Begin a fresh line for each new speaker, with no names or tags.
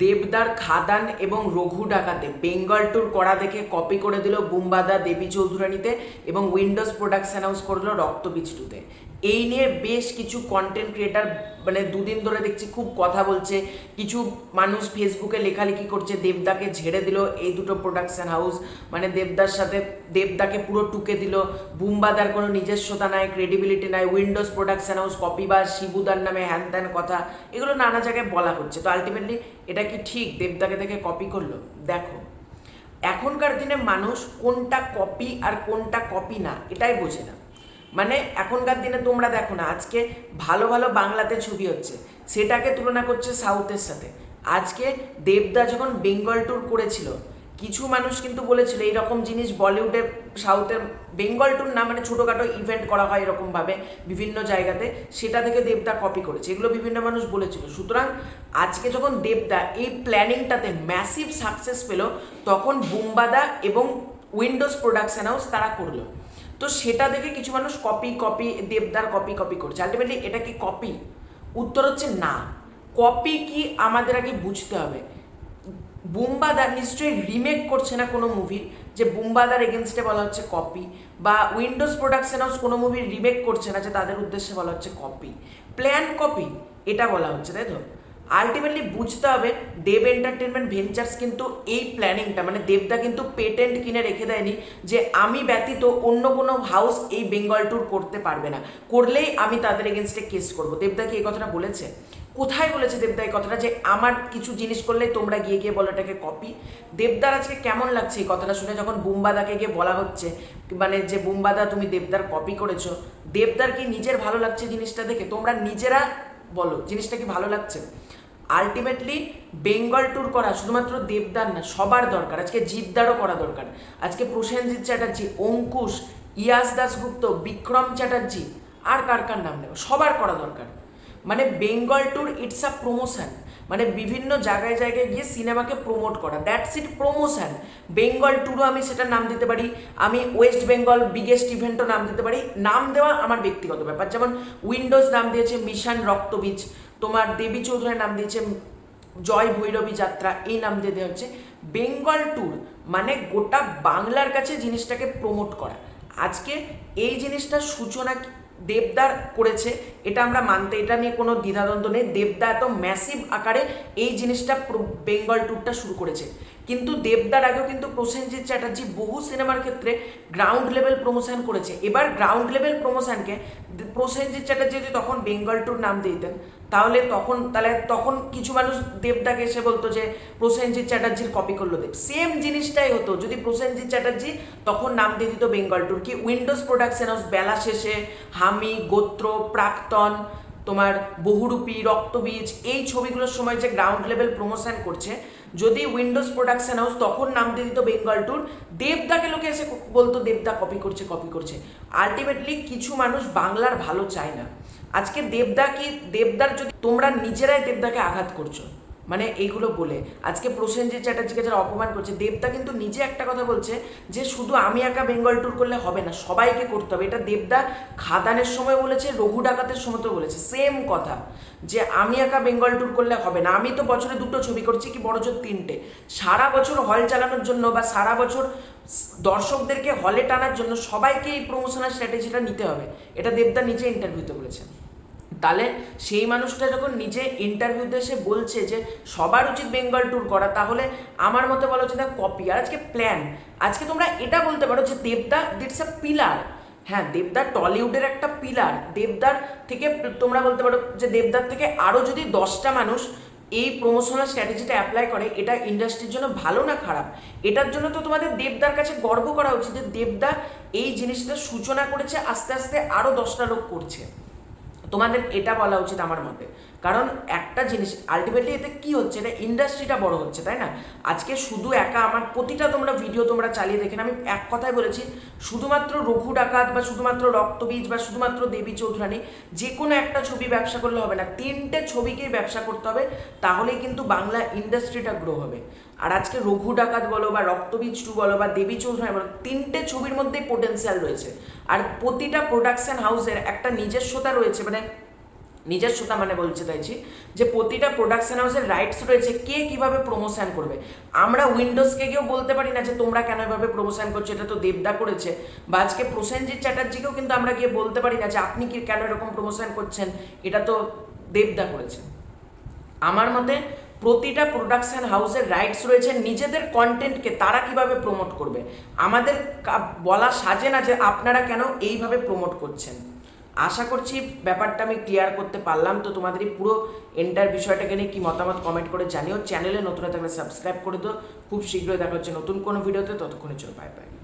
দেবদার খাদান এবং রঘু ডাকাতে। বেঙ্গল ট্যুর করা দেখে কপি করে দিল বুম্বাদা দেবী চৌধুরানীতে এবং উইন্ডোজ প্রোডাক্টস অ্যানাউন্স করল রক্তবীজ টুতে। এই নিয়ে বেশ কিছু কন্টেন্ট ক্রিয়েটার মানে দুদিন ধরে দেখছি খুব কথা বলছে। কিছু মানুষ ফেসবুকে লেখালেখি করছে, দেবদাকে ঝেড়ে দিল এই দুটো প্রোডাকশন হাউস মানে দেবদার সাথে, দেবদাকে পুরো টুকে দিল। বুম্বাদার কোনো নিজস্বতা নাই ক্রেডিবিলিটি নাই উইন্ডোজ প্রোডাকশন হাউস কপি বা শিবুদার নামে হ্যান ত্যান কথা, এগুলো নানা জায়গায় বলা হচ্ছে। তো আলটিমেটলি এটা কি ঠিক? দেবদাকে দেখে কপি করল? দেখো, এখনকার দিনে মানুষ কোনটা কপি আর কোনটা কপি না, এটাই বোঝে না। মানে এখনকার দিনে তোমরা দেখো না, আজকে ভালো ভালো বাংলাতে ছবি হচ্ছে, সেটাকে তুলনা করছে সাউথের সাথে। আজকে দেবদা যখন বেঙ্গল ট্যুর করেছিল, কিছু মানুষ কিন্তু বলেছিল এইরকম জিনিস বলিউডে সাউথের বেঙ্গল ট্যুর না মানে ছোটোখাটো ইভেন্ট করা হয় এরকমভাবে বিভিন্ন জায়গাতে, সেটা থেকে দেবদা কপি করেছে। এগুলো বিভিন্ন মানুষ বলেছিল। সুতরাং আজকে যখন দেবদা এই প্ল্যানিংটাতে ম্যাসিভ সাকসেস পেল, তখন বুম্বাদা এবং উইন্ডোজ প্রোডাকশন হাউস তারা করল। তো সেটা দেখে কিছু মানুষ কপি কপি দেবদার কপি কপি করছে। আলটিমেটলি এটা কি কপি উত্তর হচ্ছে না। কপি কি আমাদের আগে বুঝতে হবে। বুম্বাদার নিশ্চয়ই রিমেক করছে না কোনো মুভির যে বুম্বাদার এগেনস্টে বলা হচ্ছে কপি বা উইন্ডোজ প্রোডাকশন হাউস কোনো মুভির রিমেক করছে না যে তাদের উদ্দেশ্যে বলা হচ্ছে কপি প্ল্যান কপি এটা বলা হচ্ছে, তাই তো? আলটিমেটলি বুঝতে হবে, দেব এন্টারটেনমেন্ট ভেঞ্চার্স কিন্তু এই প্ল্যানিংটা মানে দেবদা কিন্তু পেটেন্ট কিনে রেখে দেয়নি যে আমি ব্যতীত অন্য কোনো হাউস এই বেঙ্গল ট্যুর করতে পারবে না। করলেই আমি তাদের এগেনস্টে কেস করব। দেবদা কি এই কথাটা বলেছে? কোথায় বলেছে দেবদা এই কথাটা? যে আমার কিছু জিনিস করলে তোমরা গিয়ে গিয়ে বলো এটাকে কপি দেবদার আজকে কেমন লাগছে এই কথাটা শুনে যখন বুম্বাদাকে গিয়ে বলা হচ্ছে? মানে যে বুম্বাদা তুমি দেবদার কপি করেছ, দেবদার কি নিজের ভালো লাগছে জিনিসটা দেখে? তোমরা নিজেরা বলো, জিনিসটা কি ভালো লাগছে? আলটিমেটলি বেঙ্গল ট্যুর করা শুধুমাত্র দেবদার না, সবার দরকার। আজকে জিদ্দারও করা দরকার। আজকে প্রসেনজিৎ চ্যাটার্জি, অঙ্কুশ, ইয়াস দাসগুপ্ত বিক্রম চ্যাটার্জি, আর কার কার নাম নেব? সবার করা দরকার। মানে Bengal tour it's a promotion মানে বিভিন্ন জায়গায় জায়গায় গিয়ে সিনেমাকে প্রমোট করা। দ্যাটস ইট প্রমোশন বেঙ্গল ট্যুরও আমি সেটা নাম দিতে পারি। আমি ওয়েস্ট বেঙ্গল বিগেস্ট ইভেন্টও নাম দিতে পারি। নাম দেওয়া আমার ব্যক্তিগত ব্যাপার। যেমন উইন্ডোজ নাম দিয়েছে মিশন রক্তবীজ তোমার দেবী চৌধুরী নাম দিয়েছে জয় ভৈরবী যাত্রা এই নাম দিয়ে দেওয়া হচ্ছে। বেঙ্গল ট্যুর মানে গোটা বাংলার কাছে জিনিসটাকে প্রমোট করা। আজকে এই জিনিসটার সূচনা দেবদার করেছে, এটা আমরা মানতে, এটা নিয়ে কোনো দ্বিধাদ্বন্দ্ব নেই। দেবদা এত ম্যাসিভ আকারে এই জিনিসটা বেঙ্গল ট্যুরটা শুরু করেছে। কিন্তু দেবদার আগেও কিন্তু প্রসেনজিৎ চ্যাটার্জি বহু সিনেমার ক্ষেত্রে গ্রাউন্ড লেভেল প্রমোশন করেছে। এবার গ্রাউন্ড লেভেল প্রমোশনকে প্রসেনজিৎ চ্যাটার্জি যদি তখন বেঙ্গল ট্যুর নাম দিতেন, তাহলে তখন তাহলে তখন কিছু মানুষ দেবদাকে এসে বলতো যে, প্রসেনজিৎ চ্যাটার্জির কপি করল দেব। সেম জিনিসটাই হতো। যদি প্রসেনজিৎ চ্যাটার্জি তখন নাম দিয়ে দিত বেঙ্গল ট্যুর কি। উইন্ডোজ প্রোডাকশন হাউস বেলা শেষে হামি, গোত্র, প্রাক্তন, তোমার বহুরূপী, রক্তবীজ, এই ছবিগুলোর সময় যে গ্রাউন্ড লেভেল প্রমোশন করছে যদি উইন্ডোজ প্রোডাকশন হাউস তখন নাম দিয়ে দিত বেঙ্গল ট্যুর দেবদাকে লোকে এসে বলতো, দেবদা কপি করছে কপি করছে। আলটিমেটলি কিছু মানুষ বাংলার ভালো চায় না। আজকে দেবদা কি, দেবদার যদি তোমরা নিজেরাই দেবদাকে আঘাত করছ মানে এইগুলো বলে। আজকে প্রসেনজিৎ চ্যাটার্জিকে যারা অপমান করছে, দেবদা কিন্তু নিজে একটা কথা বলছে যে শুধু আমি একা বেঙ্গল ট্যুর করলে হবে না, সবাইকে করতে হবে। এটা দেবদা খাদানের সময় বলেছে, রঘু ডাকাতের সময় তো বলেছে। সেম কথা, যে আমি একা বেঙ্গল ট্যুর করলে হবে না। আমি তো বছরে দুটো ছবি করছি, কি বড় জোর তিনটে। সারা বছর হল চালানোর জন্য বা সারা বছর দর্শকদেরকে হলে টানার জন্য সবাইকে এই প্রমোশনাল স্ট্র্যাটেজিটা নিতে হবে। এটা দেবদা নিজে ইন্টারভিউতে বলেছেন তাহলে সেই মানুষটা যখন নিজে ইন্টারভিউতে এসে বলছে যে সবার উচিত বেঙ্গল ট্যুর করা, তাহলে আমার মতে বলা হচ্ছে কপি আর আজকে প্ল্যান আজকে তোমরা এটা বলতে পারো যে দেবদা দিটস আ পিলার হ্যাঁ দেবদার টলিউডের একটা পিলার দেবদার থেকে তোমরা বলতে পারো যে দেবদার থেকে আরও যদি দশটা মানুষ এই প্রমোশনাল স্ট্র্যাটেজিটা অ্যাপ্লাই করে, এটা ইন্ডাস্ট্রির জন্য ভালো না খারাপ? এটার জন্য তো তোমাদের দেবদার কাছে গর্ব করা উচিত যে দেবদা এই জিনিসটা সূচনা করেছে, আস্তে আস্তে আরও দশটা লোক করছে। তোমাদের এটা বলা উচিত আমার মতে। কারণ একটা জিনিস আলটিমেটলি এতে কি হচ্ছে এটা ইন্ডাস্ট্রিটা বড় হচ্ছে, তাই না? আজকে শুধু একা আমার প্রতিটা তোমরা ভিডিও তোমরা চালিয়ে দেখেন আমি এক কথায় বলেছি, শুধুমাত্র রঘু ডাকাত বা শুধুমাত্র রক্তবীজ বা শুধুমাত্র দেবী চৌধুরানী যে কোনো একটা ছবি ব্যবসা করলে হবে না। তিনটে ছবিকেই ব্যবসা করতে হবে, তাহলেই কিন্তু বাংলা ইন্ডাস্ট্রিটা গ্রো হবে। আর আজকে রঘু ডাকাত বলো বা রক্তবীজ টু বলো বা দেবী চৌধুরানী বলো, তিনটে ছবির মধ্যেই পোটেন্সিয়াল রয়েছে। আর প্রতিটা প্রোডাকশন হাউসের একটা নিজস্বতা রয়েছে মানে নিজস্বতা মানে বলতে চাইছি যে প্রতিটা প্রোডাকশন হাউসের রাইটস রয়েছে, কে কীভাবে প্রমোশন করবে। আমরা উইন্ডোজকে গিয়েও বলতে পারি না যে তোমরা কেন এভাবে প্রমোশন করছ, এটা তো দেবদা করেছে। বা আজকে প্রসেনজিৎ চ্যাটার্জিকেও কিন্তু আমরা গিয়ে বলতে পারি না যে আপনি কি কেন এরকম প্রমোশন করছেন, এটা তো দেবদা করেছে। আমার মতে প্রতিটা প্রোডাকশন হাউসের রাইটস রয়েছে, নিজেদের কন্টেন্টকে তারা কীভাবে প্রমোট করবে? আমাদের বলা সাজে না যে আপনারা কেন এইভাবে প্রমোট করছেন। আশা করছি ব্যাপারটা আমি ক্লিয়ার করতে পারলাম। তো তোমাদের এই পুরো এন্টার বিষয়টাকে নিয়ে কি মতামত কমেন্ট করে জানিও। চ্যানেলে নতুন থাকলে সাবস্ক্রাইব করে দিও। খুব শীঘ্রই দেখা হচ্ছে নতুন কোনো ভিডিওতে ততক্ষণের জন্য বাই বাই